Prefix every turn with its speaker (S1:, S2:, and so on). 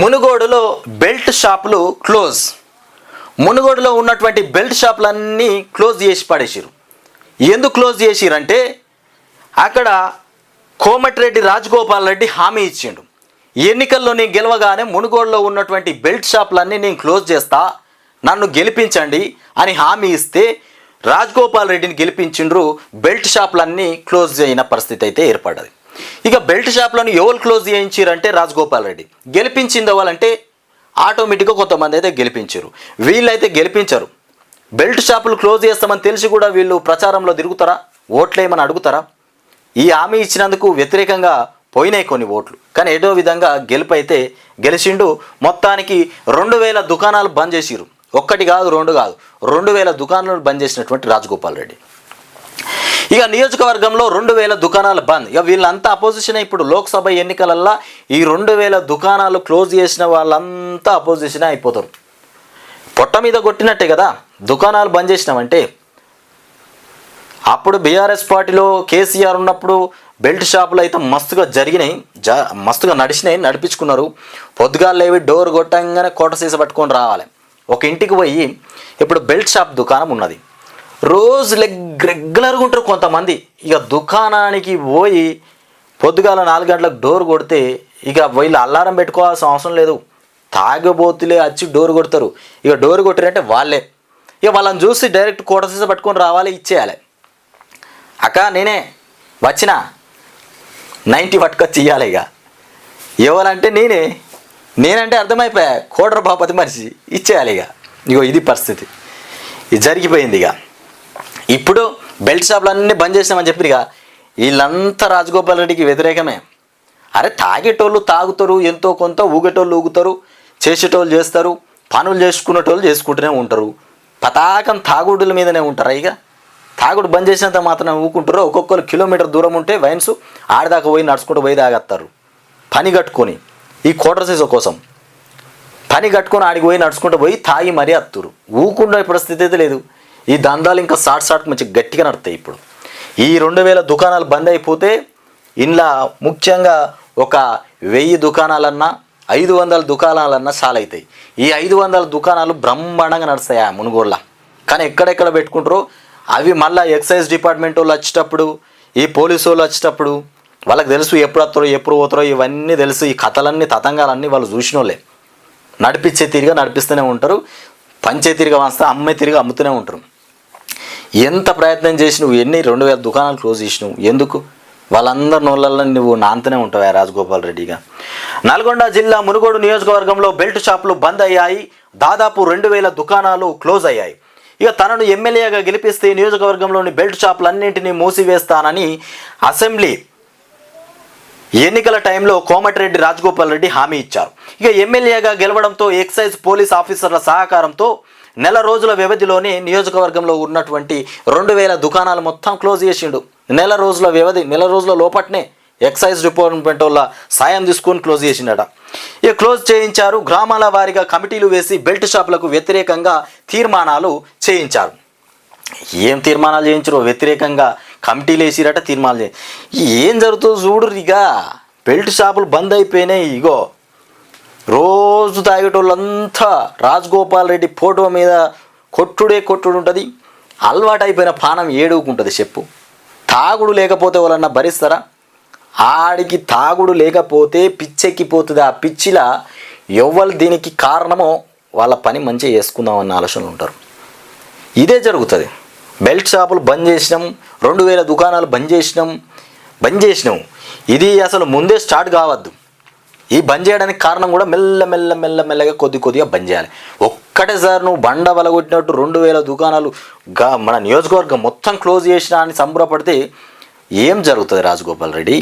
S1: మునుగోడులో బెల్ట్ షాపులు క్లోజ్. మునుగోడులో ఉన్నటువంటి బెల్ట్ షాపులన్నీ క్లోజ్ చేసి పడేసారు ఎందుకు క్లోజ్ చేసిరంటే అక్కడ కోమటిరెడ్డి రాజగోపాల్ రెడ్డి హామీ ఇచ్చిండు. ఎన్నికల్లో నేను గెలవగానే మునుగోడులో ఉన్నటువంటి బెల్ట్ షాపులన్నీ నేను క్లోజ్ చేస్తా నన్ను గెలిపించండి అని హామీ ఇస్తే రాజగోపాల్ రెడ్డిని గెలిపించిండ్రు బెల్ట్ షాపులన్నీ క్లోజ్ అయిన పరిస్థితి అయితే ఏర్పడ్డది. ఇక బెల్ట్ షాపులను ఎవరు క్లోజ్ చేయించారంటే రాజగోపాల్ రెడ్డి. గెలిపించింది వాళ్ళంటే ఆటోమేటిక్గా కొంతమంది అయితే గెలిపించారు. వీళ్ళైతే గెలిపించరు. బెల్ట్ షాపులు క్లోజ్ చేస్తామని తెలిసి కూడా వీళ్ళు ప్రచారంలో తిరుగుతారా? ఓట్లేమని అడుగుతారా? ఈ హామీ ఇచ్చినందుకు వ్యతిరేకంగా పోయినాయి కొన్ని ఓట్లు. కానీ ఏదో విధంగా గెలుపు అయితే గెలిచిండు. మొత్తానికి రెండు వేల దుకాణాలు బంద్ చేసిరు ఒక్కటి కాదు రెండు కాదు. రెండు వేల దుకాణాలు బంద్ చేసినటువంటి రాజగోపాల్ రెడ్డి. ఇక నియోజకవర్గంలో రెండు వేల దుకాణాలు బంద్. ఇక వీళ్ళంతా అపోజిషన్ ఇప్పుడు లోక్సభ ఎన్నికలల్లో ఈ రెండు వేల దుకాణాలు క్లోజ్ చేసిన వాళ్ళంతా అపోజిషన్ అయిపోతారు. పొట్ట మీద కొట్టినట్టే కదా. దుకాణాలు బంద్ చేసినామంటే. అప్పుడు బీఆర్ఎస్ పార్టీలో కేసీఆర్ ఉన్నప్పుడు బెల్ట్ షాపులు అయితే మస్తుగా జరిగినాయి. జా మస్తుగా నడిచినాయి నడిపించుకున్నారు. పొద్దుగాలు లేవి డోర్ కొట్టంగానే కోట సీస పట్టుకొని రావాలి. ఒక ఇంటికి పోయి ఇప్పుడు బెల్ట్ షాప్ దుకాణం ఉన్నది. రోజు లెగ్ రెగ్యులర్గా ఉంటారు కొంతమంది. ఇక దుకాణానికి పోయి పొద్దుగాల నాలుగు గంటలకు డోర్ కొడితే ఇక వీళ్ళు అల్లారం పెట్టుకోవాల్సిన అవసరం లేదు. తాగబోతులే వచ్చి డోర్ కొడతారు. ఇక డోర్ కొట్టారంటే వాళ్ళే. ఇక వాళ్ళని చూసి డైరెక్ట్ కోట పట్టుకొని రావాలి ఇచ్చేయాలి. అక్క నేనే వచ్చిన. నైంటీ పట్టుకొచ్చి ఇవ్వాలి ఇక. ఇవ్వాలంటే నేనే. నేనంటే అర్థమైపోయా. కోటర బాపతి మనిషి. ఇచ్చేయాలి ఇక. ఇగో ఇది పరిస్థితి. ఇది జరిగిపోయింది ఇక. ఇప్పుడు బెల్ట్ షాపులు అన్నీ బంద్ చేసామని చెప్పి ఇక వీళ్ళంతా రాజగోపాల్ రెడ్డికి వ్యతిరేకమే. అరే తాగేటోళ్ళు తాగుతారు ఎంతో కొంత ఊగేటోళ్ళు ఊగుతారు చేసేటోళ్ళు చేస్తారు పనులు చేసుకునేటోళ్ళు చేసుకుంటూనే ఉంటారు. పతాకం తాగుడుల మీదనే ఉంటారు ఇక? తాగుడు బంద్ చేసినంత మాత్రం ఊకుంటారు. ఒక్కొక్కరు కిలోమీటర్ దూరం ఉంటే వైన్స్ ఆడదాకా పోయి నడుచుకుంటూ పోయి తాగేస్తారు. పని కట్టుకొని ఈ క్వార్టర్ సైజ్ కోసం. పని కట్టుకొని ఆడికి పోయి నడుచుకుంటూ పోయి తాగి మరీ అత్తురు. ఊకుండా పరిస్థితి అయితే లేదు. ఈ దందాలు ఇంకా షార్ట్ షార్ట్ మంచి గట్టిగా నడుతాయి ఇప్పుడు. ఈ రెండు వేల దుకాణాలు బంద్ అయిపోతే ఇంట్లో ముఖ్యంగా ఒక వెయ్యి దుకాణాలన్నా ఐదు వందల దుకాణాలన్నా చాలా అవుతాయి ఈ ఐదు వందల దుకాణాలు బ్రహ్మాండంగా నడుస్తాయి ఆ మునుగోళ్ళ. కానీ ఎక్కడెక్కడ పెట్టుకుంటారో అవి మళ్ళీ ఎక్సైజ్ డిపార్ట్మెంట్ వాళ్ళు వచ్చేటప్పుడు ఈ పోలీసు వాళ్ళు వచ్చేటప్పుడు వాళ్ళకి తెలుసు ఎప్పుడు వస్తారో ఎప్పుడు పోతారో ఇవన్నీ తెలుసు. ఈ కథలన్నీ తతంగాలన్నీ వాళ్ళు చూసిన వాళ్ళే నడిపించే తీరుగా నడిపిస్తూనే ఉంటారు పంచే తిరిగా వస్తే అమ్మే తిరిగి అమ్ముతూనే ఉంటారు. ఎంత ప్రయత్నం చేసి నువ్వు ఎన్ని రెండు వేల దుకాణాలు క్లోజ్ చేసినావు? ఎందుకు? వాళ్ళందరి నోళ్ళల్లో నువ్వు నాంతనే ఉంటావా రాజగోపాల్ రెడ్డిగా. నల్గొండ జిల్లా మునుగోడు నియోజకవర్గంలో బెల్ట్ షాపులు బంద్ అయ్యాయి. దాదాపు రెండు వేల దుకాణాలు క్లోజ్ అయ్యాయి. ఇక తనను ఎమ్మెల్యేగా గెలిపిస్తే నియోజకవర్గంలోని బెల్ట్ షాపులన్నింటినీ మూసివేస్తానని అసెంబ్లీ ఎన్నికల టైంలో కోమటిరెడ్డి రాజగోపాల్ రెడ్డి హామీ ఇచ్చారు. ఇక ఎమ్మెల్యేగా గెలవడంతో ఎక్సైజ్ పోలీస్ ఆఫీసర్ల సహకారంతో నెల రోజుల వ్యవధిలోనే నియోజకవర్గంలో ఉన్నటువంటి రెండు వేల దుకాణాలు మొత్తం క్లోజ్ చేసిండు. నెల రోజుల వ్యవధి నెల రోజుల లోపట్నే ఎక్సైజ్ డిపార్ట్మెంట్ వల్ల సాయం తీసుకొని క్లోజ్ చేసిండట. ఇక క్లోజ్ చేయించారు గ్రామాల వారీగా కమిటీలు వేసి బెల్ట్ షాపులకు వ్యతిరేకంగా తీర్మానాలు చేయించారు. ఏం తీర్మానాలు చేయించరు వ్యతిరేకంగా కమిటీలు వేసిరట తీర్మానాలు చేయి ఏం జరుగుతుందో చూడరు ఇక బెల్ట్ షాపులు బంద్ అయిపోయినాయి ఇగో. రోజు తాగేటోళ్ళంతా రాజగోపాల్ రెడ్డి ఫోటో మీద కొట్టుడే కొట్టుడు ఉంటుంది. అలవాటు అయిపోయిన పానం ఏడుకుంటుంది చెప్పు. తాగుడు లేకపోతే వాళ్ళన్నా భరిస్తారా? ఆడికి తాగుడు లేకపోతే పిచ్చెక్కిపోతుంది? ఆ పిచ్చిలా ఎవ్వరు దీనికి కారణమో వాళ్ళ పని మంచిగా చేసుకుందామన్న ఆలోచనలు ఉంటారు. ఇదే జరుగుతుంది. బెల్ట్ షాపులు బంద్ చేసినాం. రెండు వేల దుకాణాలు బంద్ చేసినాం. బంద్ చేసినాం. ఇది అసలు ముందే స్టార్ట్ కావద్దు. ఈ బంద్ చేయడానికి కారణం కూడా మెల్ల మెల్ల మెల్ల మెల్లగా కొద్ది కొద్దిగా బంద్ చేయాలి. ఒక్కటేసారి నువ్వు బండ వలగొట్టినట్టు రెండు వేల దుకాణాలు గా మన నియోజకవర్గం మొత్తం క్లోజ్ చేసినా అని సంబరపడితే ఏం జరుగుతుంది రాజగోపాల్ రెడ్డి?